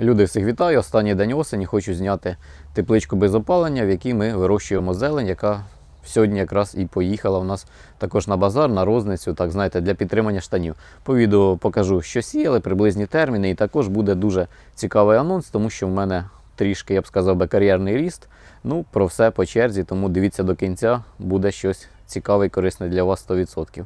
Люди всіх вітаю. Останній день осені хочу зняти тепличку без опалення, в якій ми вирощуємо зелень, яка сьогодні якраз і поїхала у нас також на базар, на розницю, так знаєте, для підтримання штанів. По відео покажу, що сіяли, приблизні терміни, і також буде дуже цікавий анонс, тому що в мене трішки, я б сказав, би, кар'єрний ріст. Ну, про все по черзі, тому дивіться до кінця, буде щось цікаве і корисне для вас 100%.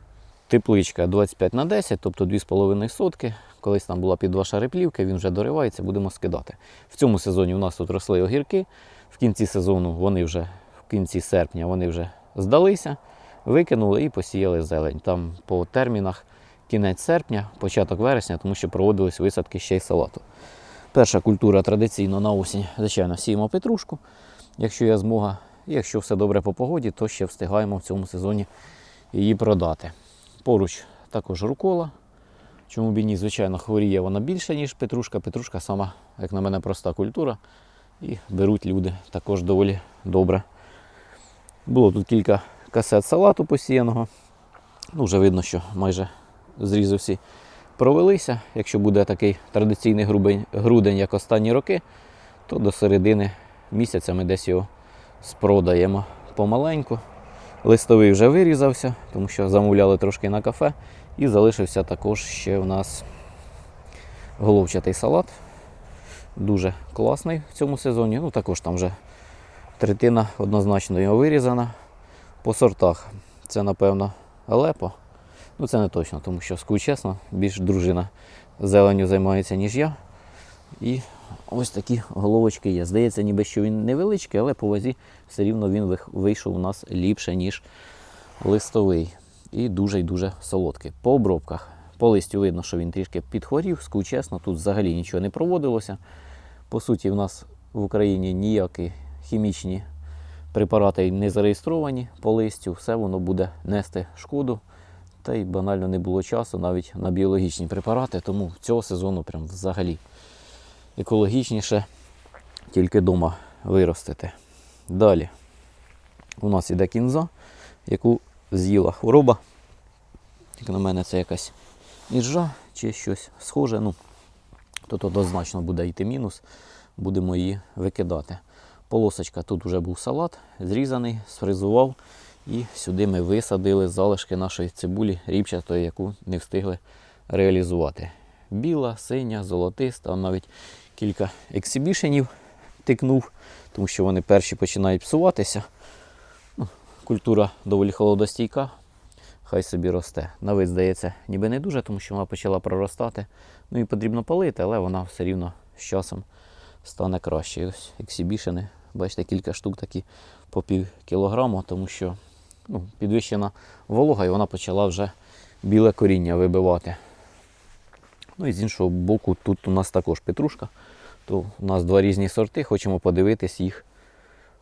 Тепличка 25 на 10, тобто 2,5 сотки. Колись там була під два шари він вже доривається, будемо скидати. В цьому сезоні у нас тут росли огірки. В кінці сезону вони вже, в кінці серпня вони вже здалися, викинули і посіяли зелень. Там по термінах кінець серпня, початок вересня, тому що проводились висадки ще й салату. Перша культура традиційно на осінь, звичайно, сіємо петрушку. Якщо є змога, і якщо все добре по погоді, то ще встигаємо в цьому сезоні її продати. Поруч також рукола. Чому б і ні, звичайно, хворіє вона більше, ніж петрушка. Петрушка сама, як на мене, проста культура. І беруть люди також доволі добре. Було тут кілька касет салату посіяного. Ну, вже видно, що майже зрізи всі провелися. Якщо буде такий традиційний грубень, грудень, як останні роки, то до середини місяця ми десь його спродаємо помаленьку. Листовий вже вирізався, тому що замовляли трошки на кафе. І залишився також ще у нас головчатий салат. Дуже класний в цьому сезоні. Ну, також там вже третина однозначно його вирізана. По сортах це, напевно, Алепо. Ну, це не точно, тому що, скажу чесно, більш дружина зеленю займається, ніж я. І ось такі головочки є. Здається, ніби що він невеличкий, але по вазі все рівно він вийшов у нас ліпше, ніж листовий. І дуже і дуже солодкий. По обробках. По листю видно, що він трішки підхворів, скажу чесно, тут взагалі нічого не проводилося. По суті, в нас в Україні ніякі хімічні препарати не зареєстровані по листю, все воно буде нести шкоду. Та й банально не було часу навіть на біологічні препарати, тому цього сезону прям взагалі екологічніше тільки вдома виростити. Далі у нас іде кінза, яку з'їла хвороба. Як на мене, це якась іржа чи щось схоже. Ну, тут однозначно буде йти мінус, будемо її викидати. Полосочка тут вже був салат, зрізаний, сфризував. І сюди ми висадили залишки нашої цибулі ріпчатої, яку не встигли реалізувати. Біла, синя, золотиста, навіть кілька ексибішенів тикнув, тому що вони перші починають псуватися. Ну, Культура доволі холодостійка, хай собі росте. На вид, здається, ніби не дуже, тому що вона почала проростати. Ну і потрібно палити, але вона все рівно з часом стане краще. Ось ексибішени, бачите, кілька штук такі по пів кілограму, тому що ну, підвищена волога і вона почала вже біле коріння вибивати. Ну і з іншого боку, тут у нас також петрушка. То у нас два різні сорти, хочемо подивитись їх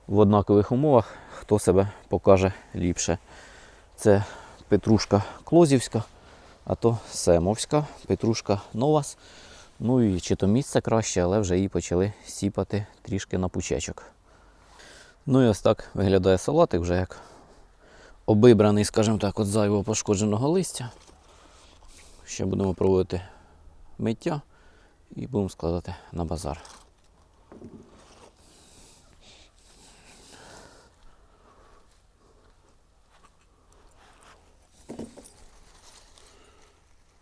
в однакових умовах, хто себе покаже ліпше. Це петрушка Клозівська, а то Семовська, петрушка Новас. Ну і чи то місце краще, але вже її почали сіпати трішки на пучечок. Ну і ось так виглядає салатик вже як обибраний, скажімо так, от зайвого пошкодженого листя. Ще будемо проводити миття і будемо складати на базар.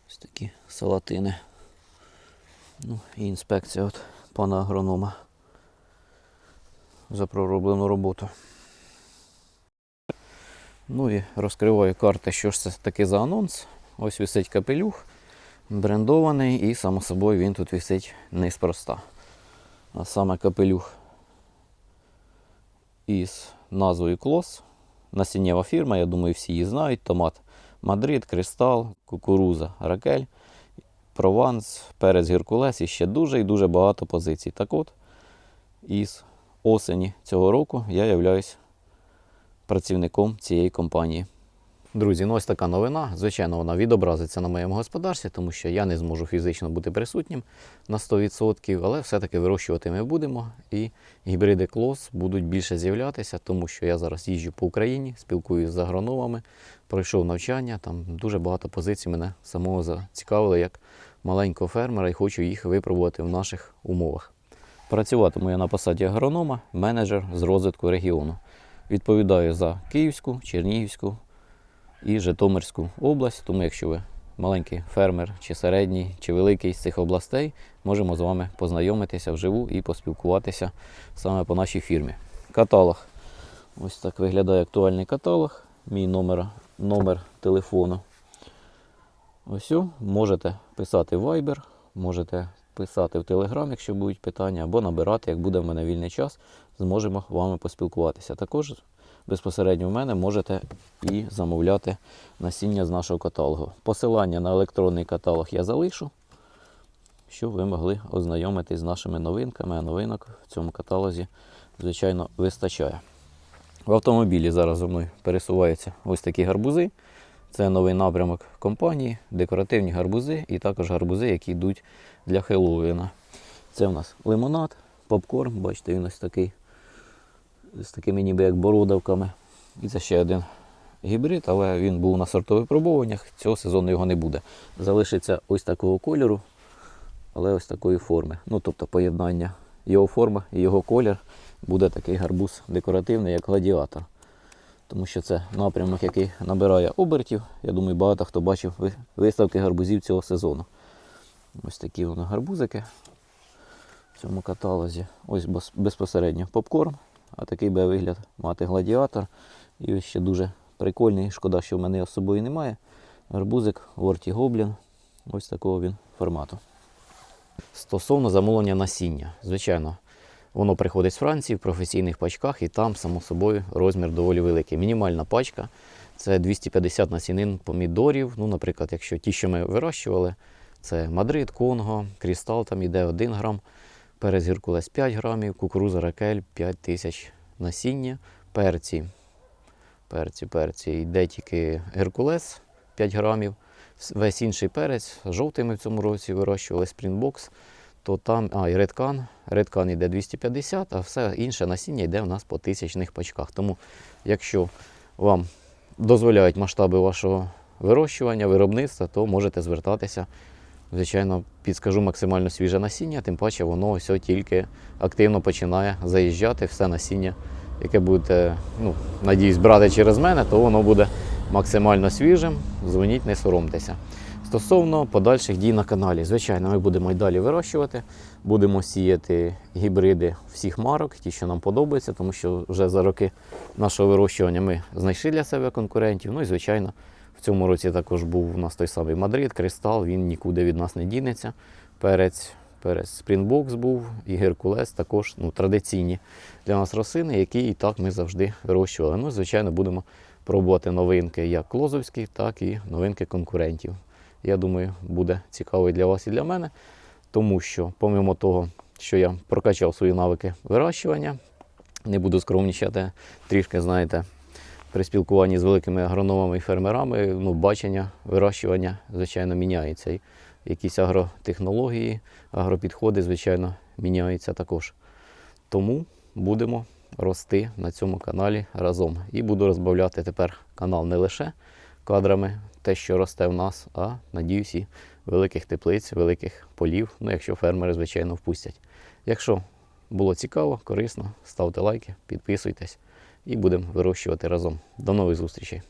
Ось такі салатини. Ну, і інспекція от пана агронома за пророблену роботу. Ну і розкриваю карти, що ж це таке за анонс. Ось висить капелюх, брендований, і, само собою, він тут висить неспроста. А саме капелюх із назвою Клос. Насіннєва фірма, я думаю, всі її знають. Томат Мадрид, Кристал, кукуруза, Ракель, Прованс, Перець Геркулес і ще дуже і дуже багато позицій. Так от, із осені цього року я являюсь працівником цієї компанії. Друзі, ну ось така новина. Звичайно, вона відобразиться на моєму господарстві, тому що я не зможу фізично бути присутнім на 100%, але все-таки вирощувати ми будемо. І гібриди клос будуть більше з'являтися, тому що я зараз їжджу по Україні, спілкуюся з агрономами, пройшов навчання. Там дуже багато позицій мене самого зацікавили як маленького фермера і хочу їх випробувати в наших умовах. Працюватиму я на посаді агронома, менеджер з розвитку регіону. Відповідаю за Київську, Чернігівську і Житомирську область. Тому, якщо ви маленький фермер, чи середній, чи великий з цих областей, можемо з вами познайомитися вживу і поспілкуватися саме по нашій фірмі. Каталог. Ось так виглядає актуальний каталог. Мій номер, номер телефону. Ось можете писати в Viber, можете писати в Telegram, якщо будуть питання, або набирати, як буде в мене вільний час, зможемо вами поспілкуватися. Також безпосередньо в мене можете і замовляти насіння з нашого каталогу. Посилання на електронний каталог я залишу, щоб ви могли ознайомитись з нашими новинками, а новинок в цьому каталозі, звичайно, вистачає. В автомобілі зараз зо мною пересуваються ось такі гарбузи. Це новий напрямок компанії, декоративні гарбузи і також гарбузи, які йдуть для Хеллоуіна. Це у нас лимонад, попкорн, бачите, він ось такий з такими ніби як бородавками. І це ще один гібрид, але він був на сортових пробуваннях. Цього сезону його не буде. Залишиться ось такого кольору, але ось такої форми. Ну, тобто поєднання його форми і його колір буде такий гарбуз декоративний, як гладіатор. Тому що це напрямок, який набирає обертів. Я думаю, багато хто бачив виставки гарбузів цього сезону. Ось такі вони гарбузики в цьому каталозі. Ось безпосередньо попкорн, а такий би вигляд мати гладіатор. І ось ще дуже прикольний. Шкода, що в мене його з собою немає. Гарбузик Ворті Гоблін. Ось такого він формату. Стосовно замовлення насіння, звичайно, воно приходить з Франції в професійних пачках, і там, само собою, розмір доволі великий. Мінімальна пачка це 250 насінин помідорів. Ну, наприклад, якщо ті, що ми вирощували, це Мадрид, Конго, Крістал, там іде 1 грам, перець Геркулес 5 грамів, кукуруза Ракель 5 тисяч насіння, перці. Перці, перці. Йде тільки Геркулес 5 грамів. Весь інший перець, жовтий ми в цьому році вирощували Springbox, то там, а, і редкан. Редкан йде 250, а все інше насіння йде в нас по тисячних пачках. Тому, якщо вам дозволяють масштаби вашого вирощування, виробництва, то можете звертатися. Звичайно, підскажу максимально свіже насіння, тим паче воно ось тільки активно починає заїжджати все насіння, яке будете, ну, надіюсь, брати через мене, то воно буде максимально свіжим. Дзвоніть, не соромтеся. Стосовно подальших дій на каналі, звичайно, ми будемо й далі вирощувати, будемо сіяти гібриди всіх марок, ті, що нам подобаються, тому що вже за роки нашого вирощування ми знайшли для себе конкурентів. Ну і звичайно, в цьому році також був у нас той самий Мадрид, Кристал, він нікуди від нас не дінеться. Перець, перець Springbox був і Геркулес також ну, традиційні для нас рослини, які і так ми завжди вирощували. Ну, звичайно, будемо пробувати новинки як клозовські, так і новинки конкурентів. Я думаю, буде цікаво і для вас, і для мене, тому що, помимо того, що я прокачав свої навики вирощування, не буду скромнічати, трішки, знаєте, при спілкуванні з великими агрономами і фермерами, ну, бачення вирощування, звичайно, міняється. І якісь агротехнології, агропідходи, звичайно, міняються також. Тому будемо рости на цьому каналі разом. І буду розбавляти тепер канал не лише кадрами, те, що росте в нас, а надіюсь, і великих теплиць, великих полів, ну якщо фермери, звичайно, впустять. Якщо було цікаво, корисно, ставте лайки, підписуйтесь і будемо вирощувати разом. До нових зустрічей!